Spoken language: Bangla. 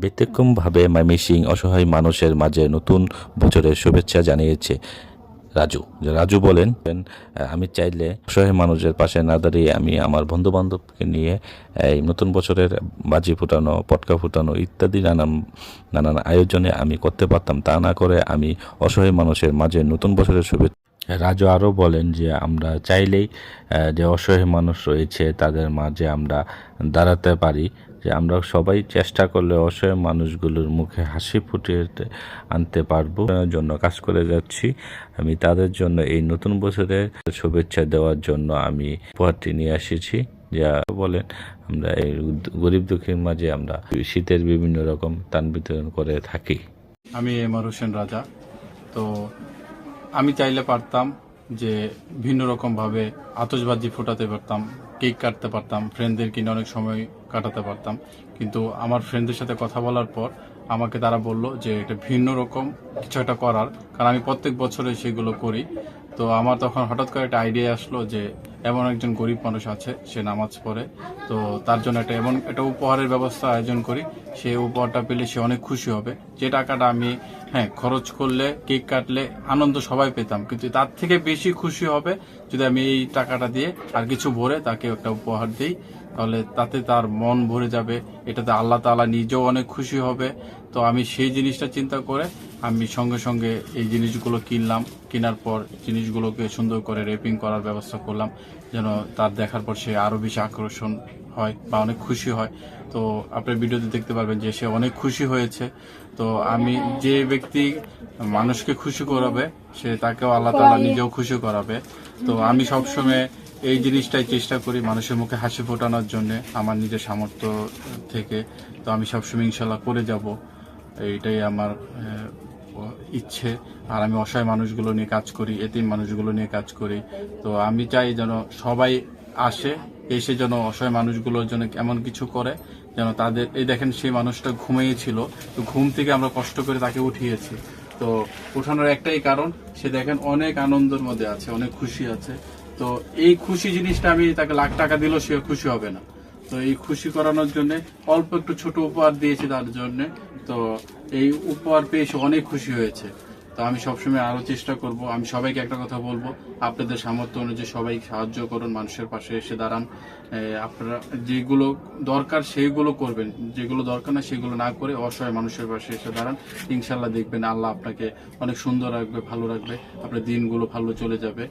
ব্যতিক্রমভাবে ময়মনসিং অসহায় মানুষের মাঝে নতুন বছরের শুভেচ্ছা জানিয়েছে রাজু। রাজু বলেন, আমি চাইলে অসহায় মানুষের পাশে না দাঁড়িয়ে আমি আমার বন্ধু বান্ধবকে নিয়ে এই নতুন বছরের বাজি ফুটানো, পটকা ফুটানো ইত্যাদি নানান নানান আয়োজনে আমি করতে পারতাম। তা না করে আমি অসহায় মানুষের মাঝে নতুন বছরের শুভেচ্ছা রাজু আরও বলেন যে আমরা চাইলেই যে অসহায় মানুষ রয়েছে, তাদের মাঝে আমরা দাঁড়াতে পারি, যে আমরা সবাই চেষ্টা করলে অসহায় মানুষগুলোর মুখে হাসি ফুটিয়ে আনতে পারব। জন্য কাজ করে যাচ্ছি। আমি তাদের জন্য এই নতুন বছরে শুভেচ্ছা দেওয়ার জন্য আমি উপহারটি নিয়ে এসেছি। যা বলেন, আমরা এই গরিব দুঃখীর মাঝে আমরা শীতের বিভিন্ন রকম তান বিতরণ করে থাকি। আমি এমআর হোসেন রাজা। তো আমি চাইলে পারতাম যে ভিন্ন রকম ভাবে আতশবাজি ফোটাতে পারতাম, কেক কাটতে পারতাম ফ্রেন্ডদের কিনে অনেক সময় কাটাতে পারতাম। কিন্তু আমার ফ্রেন্ডদের সাথে কথা বলার পর আমাকে তারা বলল যে এটা ভিন্ন রকম কিছু একটা করার, কারণ আমি প্রত্যেক বছরে সেগুলো করি। তো আমার তখন হঠাৎ করে একটা আইডিয়া আসলো যে এমন একজন গরিব মানুষ আছে, সে নামাজ পড়ে। তো তার জন্য একটা এমন একটা উপহারের ব্যবস্থা আয়োজন করি। সে উপহারটা পেলে সে অনেক খুশি হবে। যে টাকাটা আমি হ্যাঁ খরচ করলে, কেক কাটলে আনন্দ সবাই পেতাম। কিন্তু তার থেকে বেশি খুশি হবে যদি আমি এই টাকাটা দিয়ে আর কিছু ভরে তাকে একটা উপহার দিই। তাহলে তাতে তার মন ভরে যাবে। এটাতে আল্লাহ তাআলা নিজেও অনেক খুশি হবে। তো আমি সেই জিনিসটা চিন্তা করে আমি সঙ্গে সঙ্গে এই জিনিসগুলো কিনলাম। কেনার পর জিনিসগুলোকে সুন্দর করে রেপিং করার ব্যবস্থা করলাম যেন তার দেখার পর সে আরও বেশি আকর্ষণ হয় বা অনেক খুশি হয়। তো আপনার ভিডিওতে দেখতে পারবেন যে সে অনেক খুশি হয়েছে। তো আমি যে ব্যক্তি মানুষকে খুশি করাবে সে তাকেও আল্লাহ তালা নিজেও খুশি করাবে। তো আমি সবসময় এই জিনিসটাই চেষ্টা করি মানুষের মুখে হাসি ফোটানোর জন্য, আমার নিজের সামর্থ্য থেকে। তো আমি সবসময় ইনশাল্লাহ করে যাব। এইটাই আমার ইচ্ছে। আর আমি অসহায় মানুষগুলো নিয়ে কাজ করি, এতিম মানুষগুলো নিয়ে কাজ করি। তো আমি চাই যেন সবাই আসে, এসে যেন অসহায় মানুষগুলোর জন্য এমন কিছু করে, যেন তাদের, এই দেখেন সেই মানুষটা ঘুমিয়েছিল তো ঘুম থেকে আমরা কষ্ট করে তাকে উঠিয়েছি। তো উঠানোর একটাই কারণ, সে দেখেন অনেক আনন্দের মধ্যে আছে, অনেক খুশি আছে। তো এই খুশি জিনিসটা আমি তাকে লাখ টাকা দিলেও সে খুশি হবে না। তো এই খুশি করানোর জন্য অল্প একটু ছোট উপহার দিয়েছি তার জন্য। তো এই উপহার পেয়ে সে অনেক খুশি হয়েছে। তো আমি সবসময় আরও চেষ্টা করব, আমি সবাইকে একটা কথা বলব, আপনাদের সামর্থ্য অনুযায়ী সবাই সাহায্য করুন, মানুষের পাশে এসে দাঁড়ান। আপনারা যেগুলো দরকার সেইগুলো করবেন, যেগুলো দরকার না সেগুলো না করে অসহায় মানুষের পাশে এসে দাঁড়ান। ইনশাল্লাহ দেখবেন আল্লাহ আপনাকে অনেক সুন্দর রাখবে, ভালো রাখবে, আপনার দিনগুলো ভালো চলে যাবে।